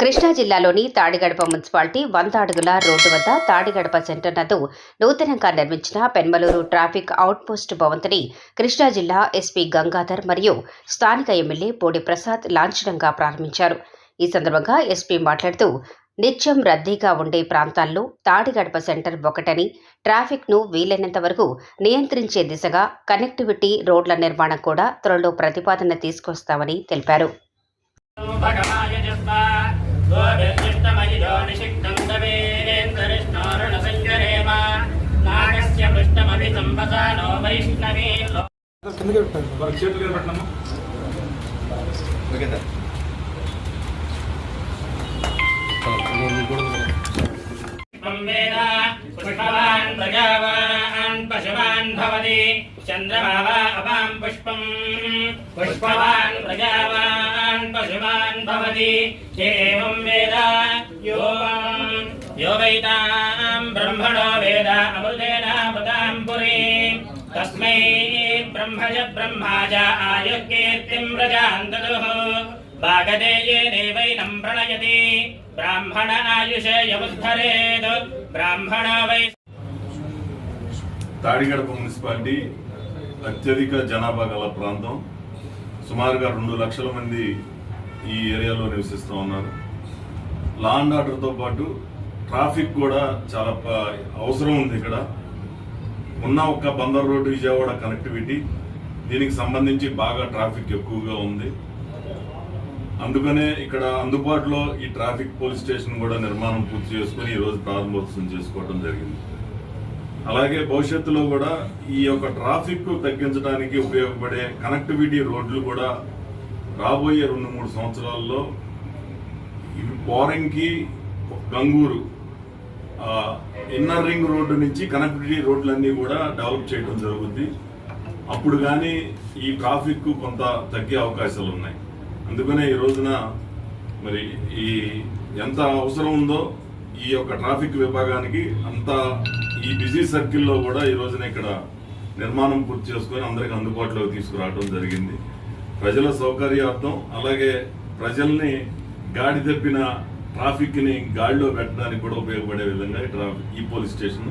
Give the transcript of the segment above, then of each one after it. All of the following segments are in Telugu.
కృష్ణా జిల్లాలోని తాడిగడప మున్సిపాలిటీ వంద అడుగుల రోడ్డు వద్ద తాడిగడప సెంటర్ నందు నూతనంగా నిర్మించిన పెన్మలూరు ట్రాఫిక్ అవుట్పోస్ట్ భవంతిని కృష్ణా జిల్లా ఎస్పీ గంగాధర్ మరియు స్థానిక ఎమ్మెల్యే పోడి ప్రసాద్ లాంఛనంగా ప్రారంభించారు. ఈ సందర్భంగా ఎస్పీ మాట్లాడుతూ నిత్యం రద్దీగా ఉండే ప్రాంతాల్లో తాడిగడప సెంటర్ ఒకటని ట్రాఫిక్ను వీలైనంత వరకు నియంత్రించే దిశగా కనెక్టివిటీ రోడ్ల నిర్మాణం కూడా త్వరలో ప్రతిపాదన తీసుకొస్తామని తెలిపారు. భగవాయ జస్మా గోభిర్జిష్టమయిజో నిషిక్తం దవేరేంద్రవిష్ణోరుణ సంజరేమ నాగస్య పృష్టమభి సంవసానో వైష్ణవీ కిందకి పెట్టారు వాళ్ళ చేతులు కింద పెట్టినాము పుష్పం వేద పశువాన్ భవతి ఏవం వేద యో యో వైతాం బ్రహ్మణో వేద అమృతేన మృతాం పురీం తస్మై బ్రహ్మజ బ్రహ్మాజ ఆయుర్కీర్తిం ప్రజాంతదుః భాగదేయేనైవైనం ప్రణయతి బ్రాహ్మణ ఆయుషేయముద్ధరేత్ బ్రాహ్మణ వై తాడిగడప మున్సిపాలిటీ అత్యధిక జనాభా గల ప్రాంతం. సుమారుగా రెండు లక్షల మంది ఈ ఏరియాలో నివసిస్తూ ఉన్నారు. లా అండ్ ఆర్డర్తో పాటు ట్రాఫిక్ కూడా చాలా అవసరం ఉంది ఇక్కడ. ఉన్న ఒక్క బందర్ రోడ్డు విజయవాడ కనెక్టివిటీ దీనికి సంబంధించి బాగా ట్రాఫిక్ ఎక్కువగా ఉంది. అందుకనే ఇక్కడ అందుబాటులో ఈ ట్రాఫిక్ పోలీస్ స్టేషన్ కూడా నిర్మాణం పూర్తి చేసుకుని ఈరోజు ప్రారంభోత్సవం చేసుకోవడం జరిగింది. అలాగే భవిష్యత్తులో కూడా ఈ యొక్క ట్రాఫిక్ తగ్గించడానికి ఉపయోగపడే కనెక్టివిటీ రోడ్లు కూడా రాబోయే రెండు మూడు సంవత్సరాల్లో ఇవి Poranki Gangur inner ring road నుంచి కనెక్టివిటీ రోడ్లన్నీ కూడా డెవలప్ చేయడం జరుగుద్ది. అప్పుడు కానీ ఈ ట్రాఫిక్ కొంత తగ్గే అవకాశాలు ఉన్నాయి. అందుకనే ఈ రోజున మరి ఈ ఎంత అవసరం ఉందో ఈ యొక్క ట్రాఫిక్ విభాగానికి అంత ఈ బిజీ సర్కిల్లో కూడా ఈ రోజున ఇక్కడ నిర్మాణం పూర్తి చేసుకొని అందరికి అందుబాటులోకి తీసుకురావడం జరిగింది. ప్రజల సౌకర్యార్థం అలాగే ప్రజల్ని గాడి తప్పిన ట్రాఫిక్ని గాడిలో పెట్టడానికి కూడా ఉపయోగపడే విధంగా ఈ ట్రాఫిక్ ఈ పోలీస్ స్టేషన్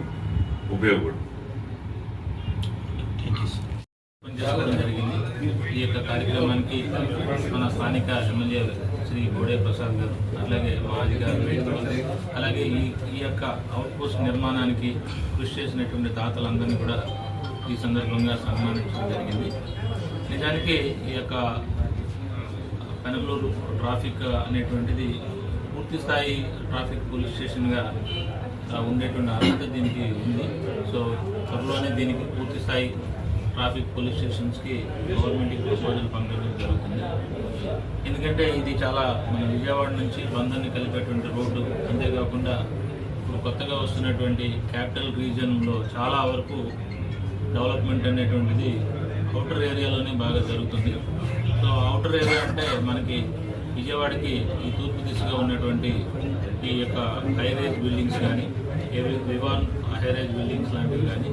ఉపయోగపడుతుంది. జరిగింది. ఈ యొక్క కార్యక్రమానికి మన స్థానిక ఎమ్మెల్యే శ్రీ బోడే ప్రసాద్ గారు అలాగే మా గారు అలాగే ఈ ఈ యొక్క అవుట్పోస్ట్ నిర్మాణానికి కృషి చేసినటువంటి దాతలందరినీ కూడా ఈ సందర్భంగా సన్మానించడం జరిగింది. నిజానికి ఈ యొక్క పెనగలూరు ట్రాఫిక్ అనేటువంటిది పూర్తి స్థాయి ట్రాఫిక్ పోలీస్ స్టేషన్గా ఉండేటువంటి అర్హత దీనికి ఉంది. సో త్వరలోనే దీనికి పూర్తి స్థాయి ట్రాఫిక్ పోలీస్ స్టేషన్స్కి గవర్నమెంట్కి ప్రపోజల్ పంపించడం జరుగుతుంది. ఎందుకంటే ఇది చాలా మన విజయవాడ నుంచి బంధాన్ని కలిపేటువంటి రోడ్డు. అంతేకాకుండా ఇప్పుడు కొత్తగా వస్తున్నటువంటి క్యాపిటల్ రీజన్లో చాలా వరకు డెవలప్మెంట్ అనేటువంటిది అవుటర్ ఏరియాలోనే బాగా జరుగుతుంది. సో అవుటర్ ఏరియా అంటే మనకి విజయవాడకి ఈ తూర్పు దిశగా ఉన్నటువంటి ఈ యొక్క హైరేజ్ బిల్డింగ్స్ కానీ వివాన్ హైరేజ్ బిల్డింగ్స్ లాంటివి కానీ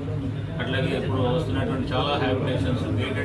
అట్లాగే ఇప్పుడు వస్తున్నటువంటి చాలా హ్యాబిటేషన్స్ గేటెడ్